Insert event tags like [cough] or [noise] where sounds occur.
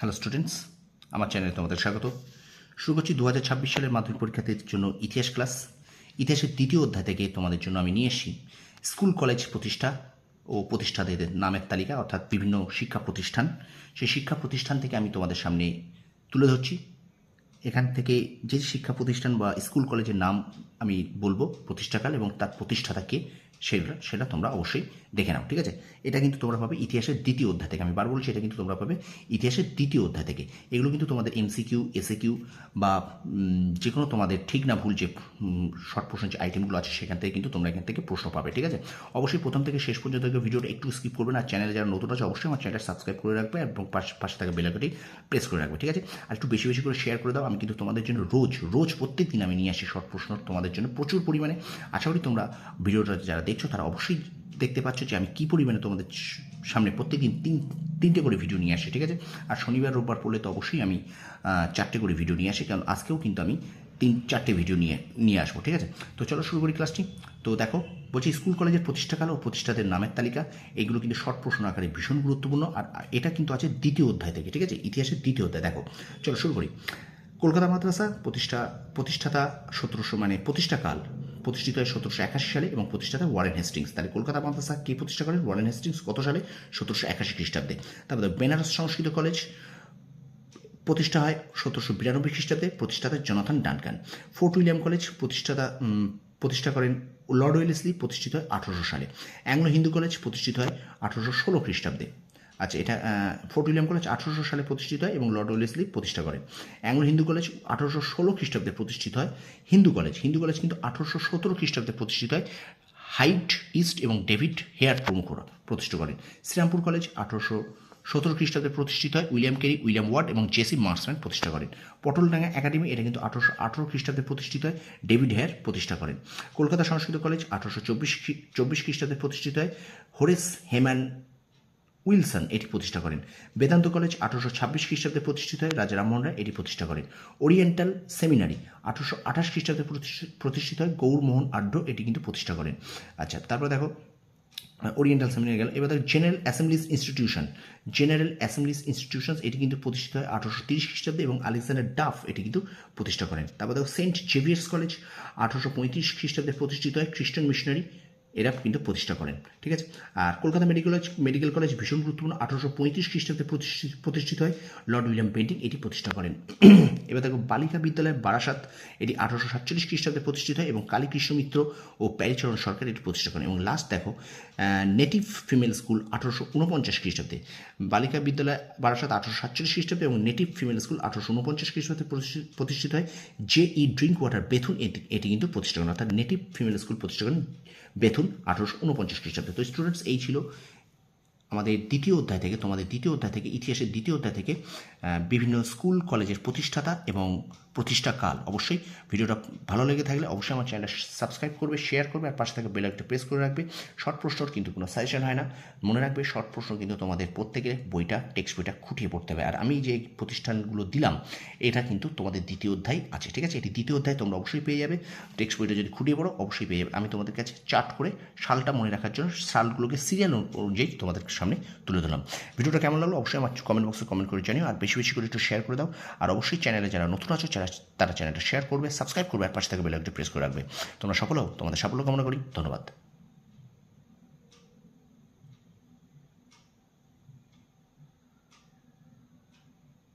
Hello students আমার চ্যানেলে তোমাদের স্বাগত। শুরু করছি দু হাজার ছাব্বিশ সালের মাধ্যমিক পরীক্ষার্থীর জন্য ইতিহাস ক্লাস ইতিহাসের দ্বিতীয় অধ্যায় থেকে তোমাদের জন্য আমি নিয়ে এসেছি। স্কুল কলেজ প্রতিষ্ঠা ও প্রতিষ্ঠাতাদের নামের তালিকা, অর্থাৎ বিভিন্ন শিক্ষা প্রতিষ্ঠান। সেই শিক্ষা প্রতিষ্ঠান থেকে আমি তোমাদের সামনে তুলে ধরছি। এখান থেকে যে শিক্ষা প্রতিষ্ঠান বা স্কুল কলেজের নাম আমি বলব, প্রতিষ্ঠাকাল, এবং তার প্রতিষ্ঠাতাকে সেটা সেটা তোমরা অবশ্যই দেখে নাও, ঠিক আছে? এটা কিন্তু তোমরা পাবে ইতিহাসের দ্বিতীয় অধ্যায় থেকে, আমি বার বলছি এটা কিন্তু তোমরা পাবে ইতিহাসের দ্বিতীয় অধ্যায় থেকে। এগুলো কিন্তু তোমাদের এমসিকিউ এসএকিউ বা যে কোনো তোমাদের ঠিক না ভুল যে শর্ট প্রশ্নের যে আইটেমগুলো আছে সেখান থেকে কিন্তু তোমরা এখান থেকে প্রশ্ন পাবে, ঠিক আছে? অবশ্যই প্রথম থেকে শেষ পর্যন্ত ভিডিওটা একটু স্কিপ করবে না চ্যানেলে যারা নতুন আছে অবশ্যই আমার চ্যানেলটা সাবস্ক্রাইব করে রাখবে এবং পাশে পাশে থাকা বেলাকটি প্রেস করে রাখবে, ঠিক আছে? আর একটু বেশি বেশি করে শেয়ার করে দাও, আমি কিন্তু তোমাদের জন্য রোজ রোজ প্রত্যেক দিন আমি নিয়ে আসি শর্ট প্রশ্ন তোমাদের জন্য প্রচুর পরিমাণে। আশা করি তোমরা ভিডিওটা যারা দেখছ, তারা অবশ্যই দেখতে পাচ্ছ যে আমি কী পরিমাণে তোমাদের সামনে প্রত্যেকদিন তিন, তিনটে করে ভিডিও নিয়ে আসি, ঠিক আছে? আর শনিবার, রোববার পড়লে তো অবশ্যই আমি চারটে করে ভিডিও নিয়ে আসি, কারণ আজকেও কিন্তু আমি তিন, চারটে ভিডিও নিয়ে নিয়ে আসব, ঠিক আছে? তো চলো শুরু করি ক্লাসটি তো দেখো, বলছি স্কুল কলেজের প্রতিষ্ঠাকাল ও প্রতিষ্ঠাদের নামের তালিকা, এগুলো কিন্তু শর্ট প্রশ্ন আকারে ভীষণ গুরুত্বপূর্ণ, আর এটা কিন্তু আছে দ্বিতীয় অধ্যায় থেকে, ঠিক আছে? ইতিহাসের দ্বিতীয় অধ্যায়, দেখো। চলো শুরু করি। কলকাতা মাদ্রাসা প্রতিষ্ঠা, প্রতিষ্ঠাতা সতেরোশো মানে প্রতিষ্ঠাকাল প্রতিষ্ঠিত হয় সতেরোশো একাশি সালে এবং প্রতিষ্ঠাতা ওয়ারেন হেস্টিংস। তাহলে কলকাতা মাদ্রাসা কে প্রতিষ্ঠা করেন ওয়ারেন হেস্টিংস কত সালে? সতেরোশো একাশি খ্রিস্টাব্দে। তারপরে বেনারস সংস্কৃত কলেজ প্রতিষ্ঠা হয় সতেরোশো বিরানব্বই খ্রিস্টাব্দে, প্রতিষ্ঠাতা Jonathan Duncan. Fort William college প্রতিষ্ঠাতা প্রতিষ্ঠা করেন লর্ড ওয়েলেসলি, প্রতিষ্ঠিত হয় আঠারোশো সালে। অ্যাংলো হিন্দু কলেজ প্রতিষ্ঠিত হয় আঠারোশো ষোলো খ্রিস্টাব্দে। আচ্ছা এটা ফোর্ট উইলিয়াম কলেজ আঠারোশো সালে প্রতিষ্ঠিত হয় এবং লর্ড ওয়েলেসলি প্রতিষ্ঠা করে অ্যাংলো হিন্দু কলেজ আঠারোশো ষোলো খ্রিস্টাব্দে প্রতিষ্ঠিত হয়। হিন্দু কলেজ হিন্দু কলেজ কিন্তু আঠারোশো সতেরো খ্রিস্টাব্দে প্রতিষ্ঠিত হয়। হাইট ইস্ট এবং ডেভিড হেয়ার প্রমুখরা প্রতিষ্ঠা করেন। শ্রীরামপুর কলেজ আঠারোশো সতেরো খ্রিস্টাব্দে প্রতিষ্ঠিত হয়। উইলিয়াম কেরি উইলিয়াম ওয়ার্ড এবং জেসি মার্সম্যান প্রতিষ্ঠা করেন। পটলডাঙ্গা একাডেমি এটা কিন্তু আঠারোশো আঠারো খ্রিস্টাব্দে প্রতিষ্ঠিত হয়। ডেভিড হেয়ার প্রতিষ্ঠা করেন। কলকাতা সংস্কৃত কলেজ আঠারোশো চব্বিশ চব্বিশ খ্রিস্টাব্দে প্রতিষ্ঠিত হয়। হোরেস হেম্যান উইলসন এটি প্রতিষ্ঠা করেন। বেদান্ত কলেজ আঠারোশো ছাব্বিশ খ্রিস্টাব্দে প্রতিষ্ঠিত হয় রাজা রামমোহন রায় এটি প্রতিষ্ঠা করেন। ওরিয়েন্টাল সেমিনারি আঠারোশো আঠাশ খ্রিস্টাব্দে প্রতিষ্ঠি- প্রতিষ্ঠিত হয় গৌরমোহন আড্ড এটি কিন্তু প্রতিষ্ঠা করেন। আচ্ছা তারপর দেখো, ওরিয়েন্টাল সেমিনারি গেল। এবার general assemblies institution. General assemblies institutions এটি কিন্তু প্রতিষ্ঠিত হয় আঠারোশো তিরিশ খ্রিস্টাব্দে এবং আলেকজান্ডার ডাফ এটি কিন্তু প্রতিষ্ঠা করেন। তারপর দেখো, সেন্ট জেভিয়ার্স কলেজ আঠারোশো পঁয়ত্রিশ খ্রিস্টাব্দে প্রতিষ্ঠিত হয় খ্রিস্টান মিশনারি এরা কিন্তু প্রতিষ্ঠা করেন, ঠিক আছে? আর কলকাতা মেডিকেল মেডিকেল কলেজ ভীষণ গুরুত্বপূর্ণ, আঠারোশো পঁয়ত্রিশ খ্রিস্টাব্দে প্রতিষ্ঠিত প্রতিষ্ঠিত হয় লর্ড উইলিয়াম পেন্টিং এটি প্রতিষ্ঠা করেন। [clears throat] এবার দেখো, বালিকা বিদ্যালয় বারাসাত, এটি আঠারোশো সাতচল্লিশ খ্রিস্টাব্দে প্রতিষ্ঠিত হয় এবং কালীকৃষ্ণ মিত্র ও প্যারিচরণ সরকার এটি প্রতিষ্ঠা করেন। এবং লাস্ট দেখো নেটিভ ফিমেল স্কুল আঠারোশো উনপঞ্চাশ খ্রিস্টাব্দে। বালিকা বিদ্যালয় বারাসাত আঠারোশো সাতচল্লিশ খ্রিস্টাব্দে এবং নেটিভ ফিমেল স্কুল আঠারোশো উনপঞ্চাশ খ্রিস্টাব্দে প্রতিষ্ঠিত- হয়। J E Drinkwater Bethune এটি কিন্তু প্রতিষ্ঠা করেন, অর্থাৎ নেটিভ ফিমেল স্কুল প্রতিষ্ঠা করেন বেথুন আঠারোশো উনপঞ্চাশ খ্রিস্টাব্দে। তো স্টুডেন্টস এই ছিল আমাদের দ্বিতীয় অধ্যায় থেকে, তোমাদের দ্বিতীয় অধ্যায় থেকে, ইতিহাসের দ্বিতীয় অধ্যায় থেকে বিভিন্ন স্কুল, কলেজের প্রতিষ্ঠাতা এবং প্রতিষ্ঠাকাল অবশ্যই ভিডিওটা ভালো লেগে থাকলে অবশ্যই আমার চ্যানেলটা সাবস্ক্রাইব করবে, শেয়ার করবে আর পাশে থাকা বেল একটা প্রেস করে রাখবে। শর্ট প্রশ্নর কিন্তু কোনো সাজেশন হয় না, মনে রাখবে শর্ট প্রশ্ন কিন্তু তোমাদের প্রত্যেকের বইটা টেক্সট বইটা খুঁটিয়ে পড়তে হবে। আর আমি যে প্রতিষ্ঠানগুলো দিলাম, এটা কিন্তু তোমাদের দ্বিতীয় অধ্যায় আছে, ঠিক আছে? এটি দ্বিতীয় অধ্যায় তোমরা অবশ্যই পেয়ে যাবে। টেক্সট বইটা যদি খুঁটিয়ে পড়ো, অবশ্যই পেয়ে যাবে। আমি তোমাদের কাছে চার্ট করে সালটা মনে রাখার জন্য সালগুলোকে সিরিয়াল অনুযায়ী তোমাদের সামনে তুলে ধরলাম। ভিডিওটা কেমন লাগল অবশ্যই আমার কমেন্ট বক্সে কমেন্ট করে জানিও, আর বেশি বেশি করে একটু শেয়ার করে দাও। আর অবশ্যই চ্যানেলে যারা নতুন আছো, তারা চ্যানেলটা শেয়ার করবে সাবস্ক্রাইব করবে, আর পাশে থেকে বেল আইকনটি প্রেস করে রাখবে। তোমরা সফল তোমাদের সাফল্য কামনা করি, ধন্যবাদ।